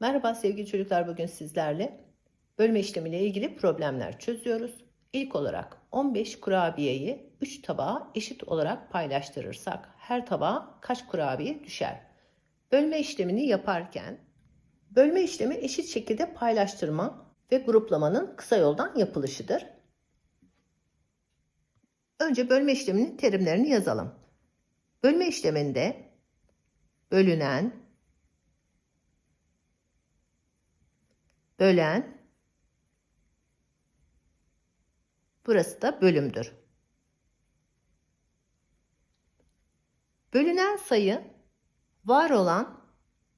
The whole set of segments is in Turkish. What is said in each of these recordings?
Merhaba sevgili çocuklar bugün sizlerle bölme işlemiyle ilgili problemler çözüyoruz. İlk olarak 15 kurabiyeyi 3 tabağa eşit olarak paylaştırırsak her tabağa kaç kurabiye düşer? Bölme işlemini yaparken bölme işlemi eşit şekilde paylaştırma ve gruplamanın kısa yoldan yapılışıdır. Önce bölme işleminin terimlerini yazalım. Bölme işleminde bölünen bölen burası da bölümdür. Bölünen sayı var olan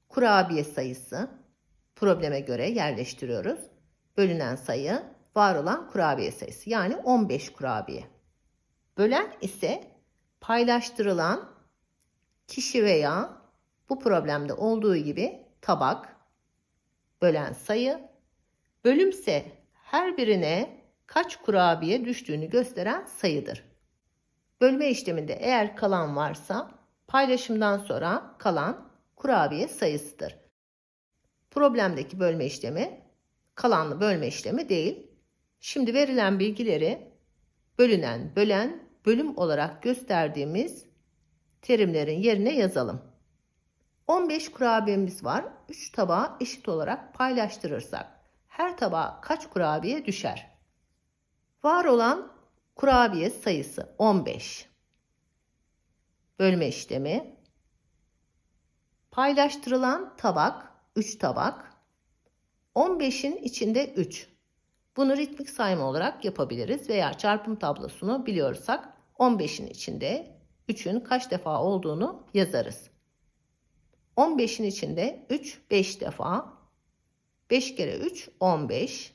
kurabiye sayısı probleme göre yerleştiriyoruz. Bölünen sayı var olan kurabiye sayısı yani 15 kurabiye. Bölen ise paylaştırılan kişi veya bu problemde olduğu gibi tabak, bölen sayı, bölümse her birine kaç kurabiye düştüğünü gösteren sayıdır. Bölme işleminde eğer kalan varsa paylaşımdan sonra kalan kurabiye sayısıdır. Problemdeki bölme işlemi kalanlı bölme işlemi değil. Şimdi verilen bilgileri bölünen, bölen, bölüm olarak gösterdiğimiz terimlerin yerine yazalım. 15 kurabiyemiz var. 3 tabağa eşit olarak paylaştırırsak her tabağa kaç kurabiye düşer? Var olan kurabiye sayısı 15. Bölme işlemi. Paylaştırılan tabak 3 tabak. 15'in içinde 3. Bunu ritmik sayma olarak yapabiliriz veya çarpım tablosunu biliyorsak 15'in içinde 3'ün kaç defa olduğunu yazarız. 15'in içinde 3 5 defa. 5 kere 3 15.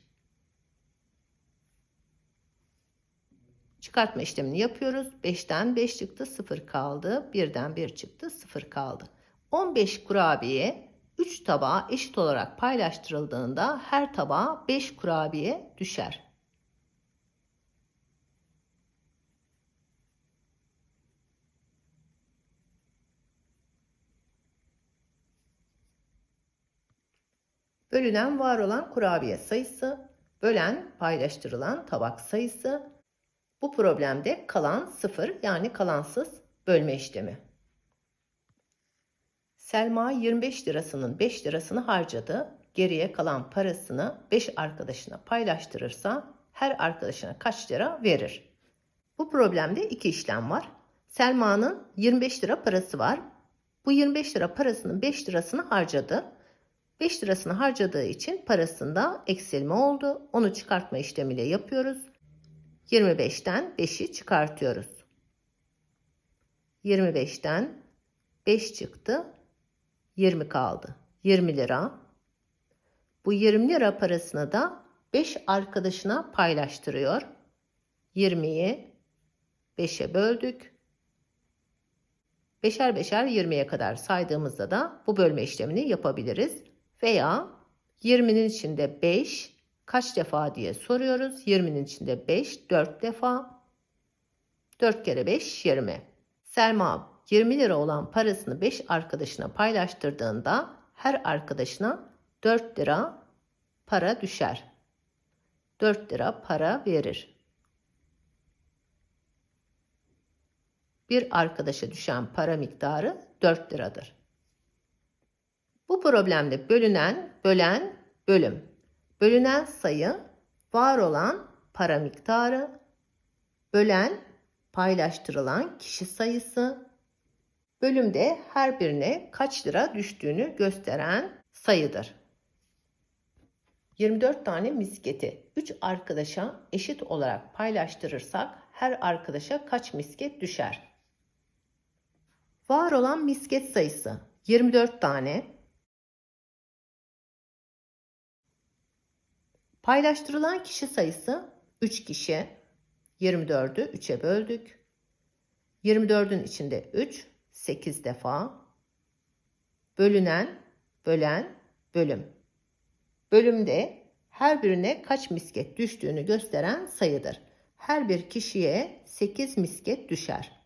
Çıkartma işlemini yapıyoruz. 5'ten 5 çıktı 0 kaldı. 1'den 1 çıktı 0 kaldı. 15 kurabiye 3 tabağa eşit olarak paylaştırıldığında her tabağa 5 kurabiye düşer. Bölünen var olan kurabiye sayısı, bölen paylaştırılan tabak sayısı. Bu problemde kalan sıfır yani kalansız bölme işlemi. Selma 25 lirasının 5 lirasını harcadı. Geriye kalan parasını 5 arkadaşına paylaştırırsa her arkadaşına kaç lira verir? Bu problemde iki işlem var. Selma'nın 25 lira parası var. Bu 25 lira parasının 5 lirasını harcadı. 5 lirasını harcadığı için parasında eksilme oldu. Onu çıkartma işlemiyle yapıyoruz. 25'ten 5'i çıkartıyoruz. 25'ten 5 çıktı. 20 kaldı. 20 lira. Bu 20 lira parasını da 5 arkadaşına paylaştırıyor. 20'yi 5'e böldük. Beşer beşer 20'ye kadar saydığımızda da bu bölme işlemini yapabiliriz. Veya 20'nin içinde 5 kaç defa diye soruyoruz. 20'nin içinde 5 4 defa. 4 kere 5 20. Selma 20 lira olan parasını 5 arkadaşına paylaştırdığında her arkadaşına 4 lira para düşer. 4 lira para verir. Bir arkadaşa düşen para miktarı 4 liradır. Bu problemde bölünen, bölen, bölüm. Bölünen sayı var olan para miktarı, bölen paylaştırılan kişi sayısı, bölümde her birine kaç lira düştüğünü gösteren sayıdır. 24 tane misketi 3 arkadaşa eşit olarak paylaştırırsak her arkadaşa kaç misket düşer? Var olan misket sayısı 24 tane. Paylaştırılan kişi sayısı 3 kişi. 24'ü 3'e böldük. 24'ün içinde 3, 8 defa. Bölünen, bölen, bölüm. Bölümde her birine kaç misket düştüğünü gösteren sayıdır. Her bir kişiye 8 misket düşer.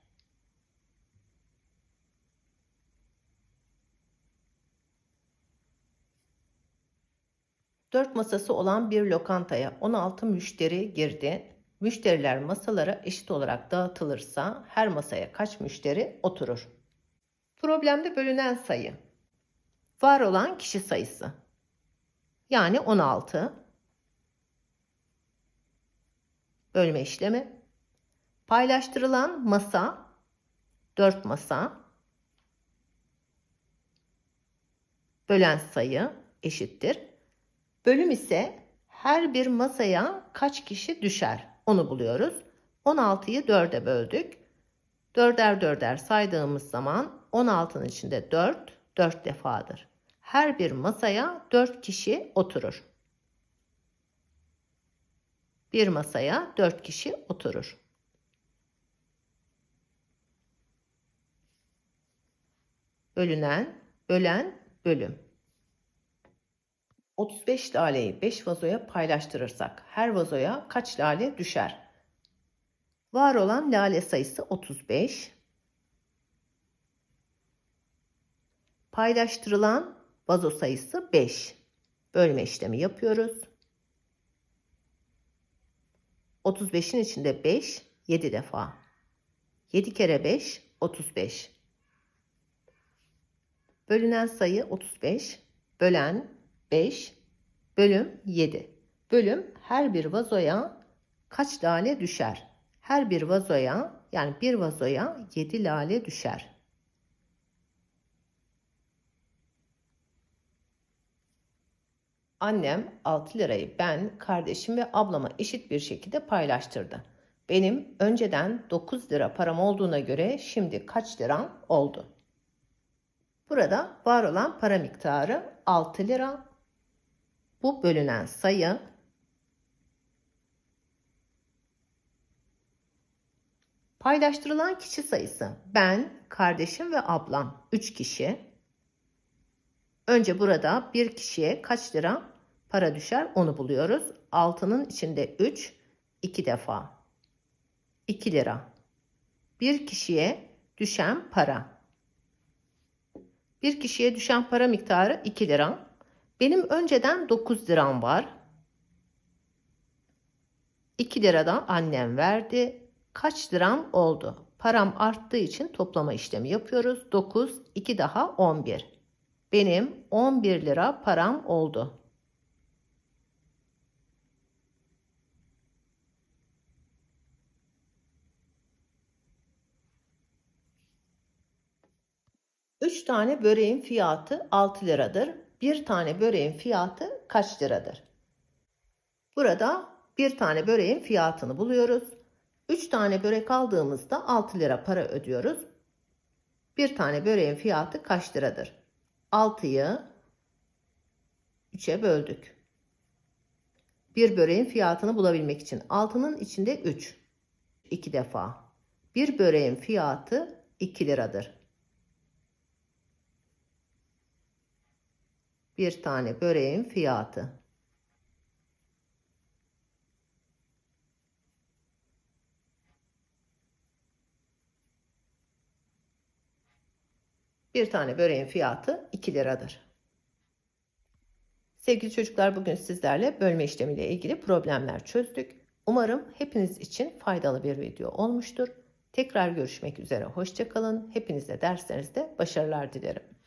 4 masası olan bir lokantaya 16 müşteri girdi. Müşteriler masalara eşit olarak dağıtılırsa her masaya kaç müşteri oturur? Problemde bölünen sayı. Var olan kişi sayısı. Yani 16. Bölme işlemi. Paylaştırılan masa 4 masa. Bölen sayı eşittir. Bölüm ise her bir masaya kaç kişi düşer onu buluyoruz. 16'yı 4'e böldük. 4'er 4'er saydığımız zaman 16'nın içinde 4, 4 defadır. Her bir masaya 4 kişi oturur. Bir masaya 4 kişi oturur. Bölünen, bölen, bölüm. 35 laleyi 5 vazoya paylaştırırsak her vazoya kaç lale düşer? Var olan lale sayısı 35. Paylaştırılan vazo sayısı 5. Bölme işlemi yapıyoruz. 35'in içinde 5 7 defa. 7 kere 5 35. Bölünen sayı 35. Bölen 5. Bölüm 7. Bölüm her bir vazoya kaç lale düşer? Her bir vazoya yani bir vazoya 7 lale düşer. Annem 6 lirayı ben, kardeşim ve ablama eşit bir şekilde paylaştırdı. Benim önceden 9 lira param olduğuna göre şimdi kaç liram oldu? Burada var olan para miktarı 6 lira. Bu bölünen sayı paylaştırılan kişi sayısı ben, kardeşim ve ablam 3 kişi. Önce burada bir kişiye kaç lira para düşer onu buluyoruz. 6'nın içinde 3 2 defa. 2 lira. Bir kişiye düşen para. Bir kişiye düşen para miktarı 2 lira. Benim önceden 9 liram var. 2 lira da annem verdi. Kaç liram oldu? Param arttığı için toplama işlemi yapıyoruz. 9, 2 daha 11. Benim 11 lira param oldu. Üç tane böreğin fiyatı 6 liradır. Bir tane böreğin fiyatı kaç liradır? Burada bir tane böreğin fiyatını buluyoruz. 3 tane börek aldığımızda 6 lira para ödüyoruz. Bir tane böreğin fiyatı kaç liradır? 6'yı 3'e böldük. Bir böreğin fiyatını bulabilmek için 6'nın içinde 3. 2 defa. Bir böreğin fiyatı 2 liradır. Bir tane böreğin fiyatı. Bir tane böreğin fiyatı 2 liradır. Sevgili çocuklar bugün sizlerle bölme işlemiyle ilgili problemler çözdük. Umarım hepiniz için faydalı bir video olmuştur. Tekrar görüşmek üzere. Hoşçakalın. Hepinize derslerinizde başarılar dilerim.